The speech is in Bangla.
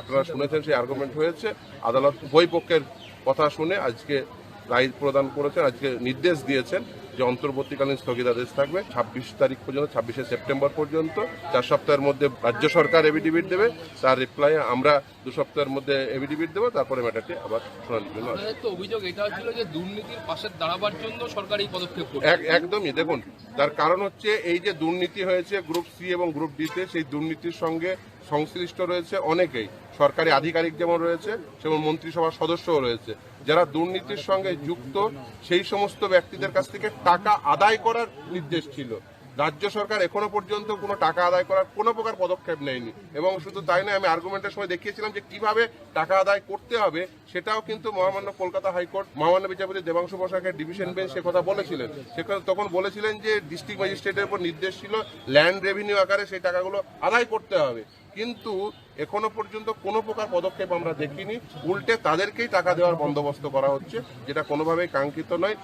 আপনারা শুনেছেন সেই আর্গুমেন্ট হয়েছে। আদালত উভয় পক্ষের কথা শুনে আজকে রায় প্রদান করেছেন, আজকে নির্দেশ দিয়েছেন। যে অন্তর্বর্তীকালীন স্থগিতাদেশ থাকবে ছাব্বিশ তারিখ পর্যন্ত ছাব্বিশে সেপ্টেম্বর পর্যন্ত। চার সপ্তাহের মধ্যে রাজ্য সরকার এভিডিভিট দেবে তার রিপ্লাই আমরা দু সপ্তাহের মধ্যে এভিডিভিট দেবো তারপরে ম্যাটারটি আবার শোনার জন্য তো অভিযোগ এটা ছিল যে দুর্নীতির পাশে দাঁড়াবার জন্য সরকার এই পদক্ষেপ এক একদমই দেখুন তার কারণ হচ্ছে এই যে দুর্নীতি হয়েছে গ্রুপ সি এবং গ্রুপ ডিতে সেই দুর্নীতির সঙ্গে সংশ্লিষ্ট রয়েছে অনেকেই। সরকারি আধিকারিক যেমন রয়েছে যেমন মন্ত্রিসভার সদস্যও রয়েছে। যারা দুর্নীতির সঙ্গে যুক্ত, সেই সমস্ত ব্যক্তিদের কাছ থেকে টাকা আদায় করার নির্দেশ ছিল। রাজ্য সরকার এখনও পর্যন্ত কোনো টাকা আদায় করার কোনো প্রকার পদক্ষেপ নেয়নি। এবং শুধু তাই নয়, আমি আর্গুমেন্টের সময় দেখিয়েছিলাম যে কীভাবে টাকা আদায় করতে হবে, সেটাও কিন্তু মহামান্য কলকাতা হাইকোর্ট, মহামান্য বিচারপতি দেবাংশু বসাকের ডিভিশন বেঞ্চ সে কথা বলেছিলেন। সেখানে তখন বলেছিলেন যে ডিস্ট্রিক্ট ম্যাজিস্ট্রেটের উপর নির্দেশ ছিল ল্যান্ড রেভিনিউ আকারে সেই টাকাগুলো আদায় করতে হবে। কিন্তু এখনও পর্যন্ত কোনো প্রকার পদক্ষেপ আমরা দেখিনি। উল্টে তাদেরকেই টাকা দেওয়ার বন্দোবস্ত করা হচ্ছে, যেটা কোনোভাবেই কাঙ্ক্ষিত নয়।